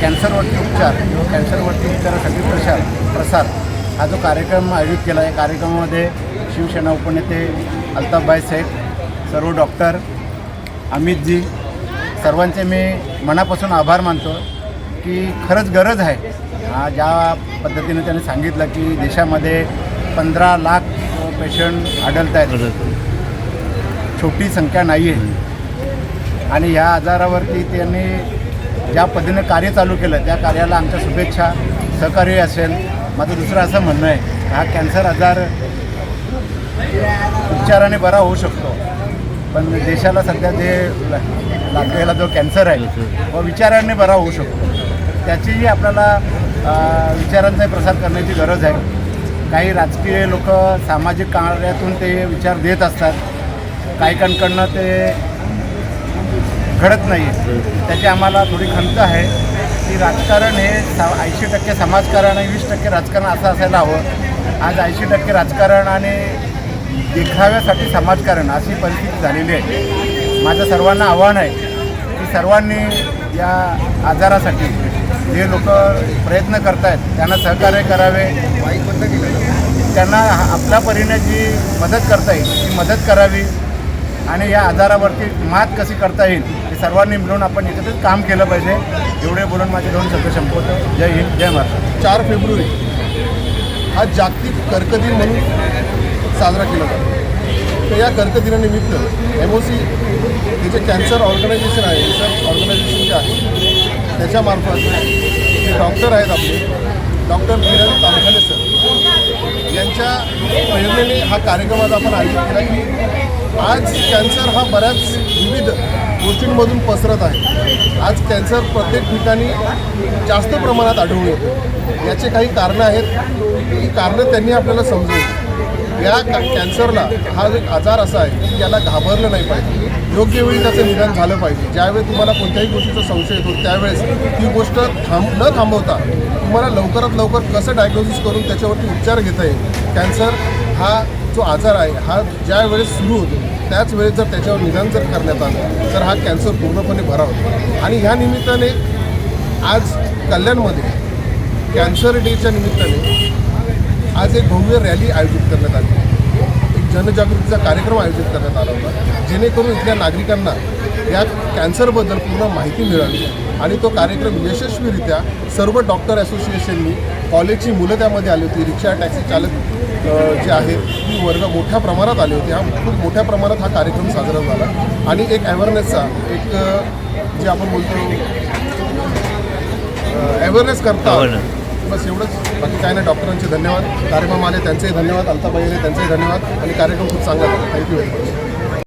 कॅन्सरवरती उपचार किंवा कॅन्सरवरती उपचारासाठी प्रसार प्रसार हा जो कार्यक्रम आयोजित केला आहे कार्यक्रमामध्ये शिवसेना उपनेते अल्ताफभाई शेख सर्व डॉक्टर अमितजी सर्वांचे मी मनापासून आभार मानतो की खरंच गरज आहे. हा ज्या पद्धतीने त्यांनी सांगितलं की देशामध्ये पंधरा लाख पेशंट आढळत आहेत. छोटी संख्या नाही आहे आणि ह्या आजारावरती त्यांनी ज्या पद्धतीने कार्य चालू केलं त्या कार्याला आमच्या शुभेच्छा सहकार्य असेल. माझं दुसरं असं म्हणणं आहे हा कॅन्सर आजार उपचाराने बरा होऊ शकतो. पण देशाला सध्या जे लागलेला जो कॅन्सर आहे व विचाराने बरा होऊ शकतो. त्याचीही आपल्याला विचारांचा प्रसार करण्याची गरज आहे. काही राजकीय लोक सामाजिक कार्यातून ते विचार देत असतात. काही कांकडनं ते घडत नाही. त्याची आम्हाला थोडी खंत आहे. की राजकारण हे सा ऐंशी टक्के समाजकारण आणि वीस टक्के राजकारण असं असायला हवं. आज ऐंशी टक्के राजकारण आणि देखाव्यासाठी समाजकारण अशी परिस्थिती झालेली आहे. माझं सर्वांना आव्हान आहे की सर्वांनी या आजारासाठी जे लोक प्रयत्न करत आहेत त्यांना सहकार्य करावे. त्यांना आपल्या परीने जी मदत करता येईल ती मदत करावी. आणि या आजारावरती मात कशी करता येईल सर्वांनी मिळून आपण एकत्रित काम केलं पाहिजे. एवढे बोलून माझे दोन शब्द संपवतो. जय हिंद जय महाराष्ट्र. चार फेब्रुवारी हा जागतिक कर्क दिन म्हणून साजरा केला जातो. तर या कर्क दिनानिमित्त एम ओ सी हे जे कॅन्सर ऑर्गनायझेशन आहे रिसर्च ऑर्गनायझेशन जे आहे त्याच्यामार्फत जे डॉक्टर आहेत आपले डॉक्टर किरण तामखाने सर यांच्या प्रेरणेने हा कार्यक्रम आज आपण आयोजित केला की आज कॅन्सर हा बऱ्याच विविध गोष्टींमधून पसरत आहे. आज कॅन्सर प्रत्येक ठिकाणी जास्त प्रमाणात आढळून येतो. याचे काही कारणं आहेत. ही कारणं त्यांनी आपल्याला समजून या का- कॅन्सरला हा एक आजार असा आहे की याला घाबरलं नाही पाहिजे. योग्य वेळी त्याचं निदान झालं पाहिजे. ज्यावेळी तुम्हाला कोणत्याही गोष्टीचा संशय येतो त्यावेळेस ती गोष्ट थांब न थांबवता तुम्हाला लवकरात लवकर कसं डायग्नोसिस करून त्याच्यावरती उपचार घेता येईल. कॅन्सर हा जो आजार आहे हा ज्यावेळेस सुरू होतो त्याच वेळेस जर त्याच्यावर निदान जर करण्यात आलं तर हा कॅन्सर पूर्णपणे भरा होतो. आणि ह्या निमित्ताने आज कल्याणमध्ये कॅन्सर डेच्या निमित्ताने आज एक भव्य रॅली आयोजित करण्यात आली. एक जनजागृतीचा कार्यक्रम आयोजित करण्यात आला होता. जेणेकरून इथल्या नागरिकांना या कॅन्सरबद्दल पूर्ण माहिती मिळावी आणि तो कार्यक्रम यशस्वीरित्या सर्व डॉक्टर असोसिएशननी कॉलेजची मुलं त्यामध्ये आली होती रिक्षा टॅक्सी चालक जे आहेत ती वर्ग मोठ्या प्रमाणात आले होते. हा खूप मोठ्या प्रमाणात हा कार्यक्रम साजरा झाला. आणि एक अवेअरनेसचा एक जे आपण बोलतो अवेअरनेस करता. बस एवढंच. बाकी काय नाही. डॉक्टरांचे धन्यवाद. कार्यक्रम आले त्यांचेही धन्यवाद. अल्ताबाई आले त्यांचेही धन्यवाद. आणि कार्यक्रम खूप चांगला झाला. Thank you very much